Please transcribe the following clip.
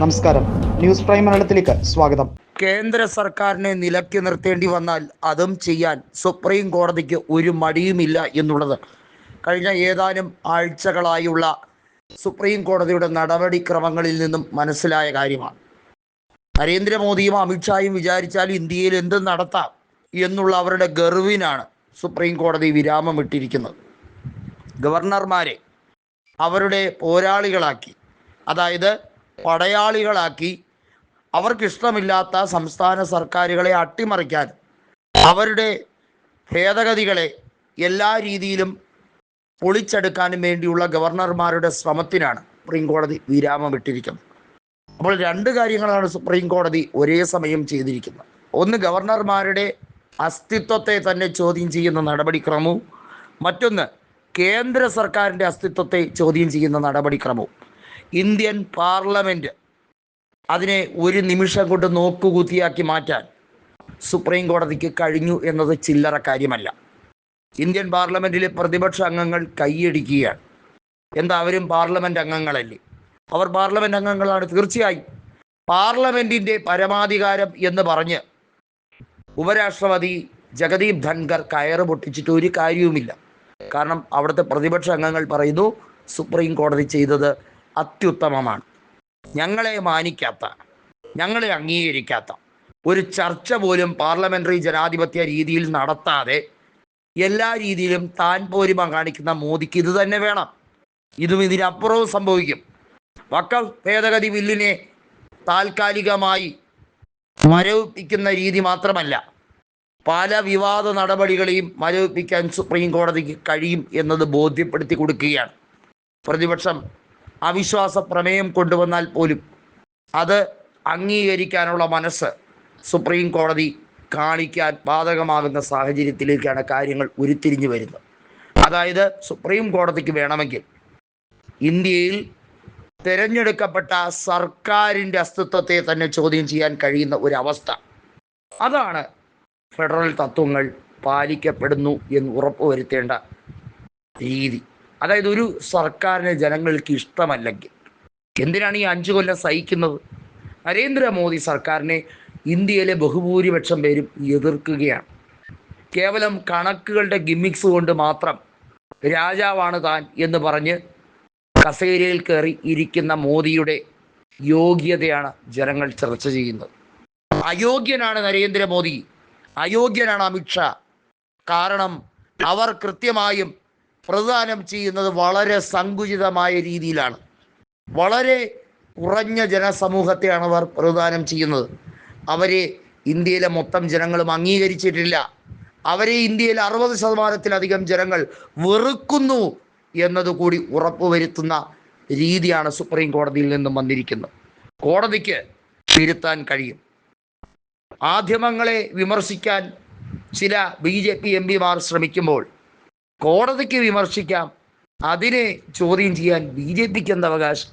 നമസ്കാരം. News prime മലയാളത്തിലേക്ക് സ്വാഗതം. കേന്ദ്ര സർക്കാരിനെ നിലക്കി നിർത്തേണ്ടി വന്നാൽ അതും ചെയ്യാൻ സുപ്രീം കോടതിക്ക് ഒരു മടിയുമില്ല എന്നുള്ളത്. കഴിഞ്ഞ ഏതാനും ആഴ്ചകളായുള്ള സുപ്രീം കോടതിയുടെ നടപടിക്രമങ്ങളിൽ നിന്നും മനസ്സിലായ കാര്യമാണ്. നരേന്ദ്രമോദിയും അമിത്ഷായും വിചാരിച്ചാൽ ഇന്ത്യയിൽ എന്ത് നടത്താം എന്നുള്ള അവരുടെ ഗർവിനാണ് സുപ്രീം കോടതി വിരാമം ഇട്ടിരിക്കുന്നത് ഗവർണർമാരെ അവരുടെ പോരാളികളാക്കി അതായത് പടയാളികളാക്കി അവർക്കിഷ്ടമില്ലാത്ത സംസ്ഥാന സർക്കാരുകളെ അട്ടിമറിക്കാൻ അവരുടെ ഭേദഗതികളെ എല്ലാ രീതിയിലും പൊളിച്ചെടുക്കാനും വേണ്ടിയുള്ള ഗവർണർമാരുടെ ശ്രമത്തിനാണ് സുപ്രീം കോടതി വിരാമം ഇട്ടിരിക്കുന്നത് അപ്പോൾ രണ്ട് കാര്യങ്ങളാണ് സുപ്രീം കോടതി ഒരേ സമയം ചെയ്തിരിക്കുന്നത്. ഒന്ന് ഗവർണർമാരുടെ അസ്തിത്വത്തെ തന്നെ ചോദ്യം ചെയ്യുന്ന നടപടിക്രമവും. മറ്റൊന്ന് കേന്ദ്ര സർക്കാരിന്റെ അസ്തിത്വത്തെ ചോദ്യം ചെയ്യുന്ന നടപടിക്രമവും. ഇന്ത്യൻ പാർലമെന്റ് അതിനെ ഒരു നിമിഷം കൊണ്ട് നോക്കുകുത്തിയാക്കി മാറ്റാൻ സുപ്രീം കോടതിക്ക് കഴിഞ്ഞു എന്നത് ചില്ലറ കാര്യമല്ല. ഇന്ത്യൻ പാർലമെന്റിലെ പ്രതിപക്ഷ അംഗങ്ങൾ കൈയടിക്കുകയാണ്. എന്താ അവരും പാർലമെന്റ് അംഗങ്ങളല്ലേ? അവർ പാർലമെന്റ് അംഗങ്ങളാണ്. തീർച്ചയായും പാർലമെന്റിന്റെ പരമാധികാരം എന്ന് പറഞ്ഞ് ഉപരാഷ്ട്രപതി ജഗദീപ് ധൻഖർ കയറ് പൊട്ടിച്ചിട്ട് ഒരു കാര്യവുമില്ല. കാരണം അവിടുത്തെ പ്രതിപക്ഷ അംഗങ്ങൾ പറയുന്നു സുപ്രീം കോടതി ചെയ്തത് അത്യുത്തമമാണ്. ഞങ്ങളെ മാനിക്കാത്ത ഞങ്ങളെ അംഗീകരിക്കാത്ത ഒരു ചർച്ച പോലും പാർലമെന്ററി ജനാധിപത്യ രീതിയിൽ നടത്താതെ എല്ലാ രീതിയിലും താൻ പോരുമ കാണിക്കുന്ന മോദിക്ക് ഇത് തന്നെ വേണം. ഇതും ഇതിനപ്പുറവും സംഭവിക്കും. വക്കഫ് ഭേദഗതി ബില്ലിനെ താൽക്കാലികമായി മരവിപ്പിക്കുന്ന രീതി മാത്രമല്ല പല വിവാദ നടപടികളെയും മരവിപ്പിക്കാൻ സുപ്രീം കോടതിക്ക് കഴിയും എന്നത് ബോധ്യപ്പെടുത്തി കൊടുക്കുകയാണ്. പ്രതിപക്ഷം അവിശ്വാസ പ്രമേയം കൊണ്ടുവന്നാൽ പോലും അത് അംഗീകരിക്കാനുള്ള മനസ്സ് സുപ്രീം കോടതി കാണിക്കാൻ ബാധകമാകുന്ന സാഹചര്യത്തിലേക്കാണ് കാര്യങ്ങൾ ഉരുത്തിരിഞ്ഞു വരുന്നത്. അതായത് സുപ്രീം കോടതിക്ക് വേണമെങ്കിൽ ഇന്ത്യയിൽ തിരഞ്ഞെടുക്കപ്പെട്ട സർക്കാരിന്റെ അസ്തിത്വത്തെ തന്നെ ചോദ്യം ചെയ്യാൻ കഴിയുന്ന ഒരവസ്ഥ. അതാണ് ഫെഡറൽ തത്വങ്ങൾ പാലിക്കപ്പെടുന്നു എന്ന് ഉറപ്പുവരുത്തേണ്ട രീതി. അതായത് ഒരു സർക്കാരിനെ ജനങ്ങൾക്ക് ഇഷ്ടമല്ലെങ്കിൽ. എന്തിനാണ് ഈ അഞ്ചു കൊല്ലം സഹിക്കുന്നത്? നരേന്ദ്രമോദി സർക്കാരിനെ ഇന്ത്യയിലെ ബഹുഭൂരിപക്ഷം പേരും എതിർക്കുകയാണ്. കേവലം കണക്കുകളുടെ ഗിമ്മിക്സ് കൊണ്ട് മാത്രം രാജാവാണ് താൻ എന്ന് പറഞ്ഞ് കസേരയിൽ കയറി ഇരിക്കുന്ന മോദിയുടെ യോഗ്യതയാണ് ജനങ്ങൾ ചർച്ച ചെയ്യുന്നത്. അയോഗ്യനാണ് നരേന്ദ്രമോദി. അയോഗ്യനാണ് അമിത്ഷാ. കാരണം അവർ കൃത്യമായും പ്രദാനം ചെയ്യുന്നത് വളരെ സങ്കുചിതമായ രീതിയിലാണ്. വളരെ കുറഞ്ഞ ജനസമൂഹത്തെയാണ് അവർ പ്രദാനം ചെയ്യുന്നത്. അവരെ ഇന്ത്യയിലെ മൊത്തം ജനങ്ങളും അംഗീകരിച്ചിട്ടില്ല. അവരെ ഇന്ത്യയിൽ അറുപത് ശതമാനത്തിലധികം ജനങ്ങൾ വെറുക്കുന്നു എന്നതുകൂടി ഉറപ്പുവരുത്തുന്ന രീതിയാണ് സുപ്രീം കോടതിയിൽ നിന്നും വന്നിരിക്കുന്നത്. കോടതിക്ക് തിരുത്താൻ കഴിയും. മാധ്യമങ്ങളെ വിമർശിക്കാൻ ചില ബി ജെ പി എം പിമാർ ശ്രമിക്കുമ്പോൾ കോടതിക്ക് വിമർശിക്കാം. അതിനെ ചോദ്യം ചെയ്യാൻ ബി ജെ പിക്ക് എന്താ അവകാശം?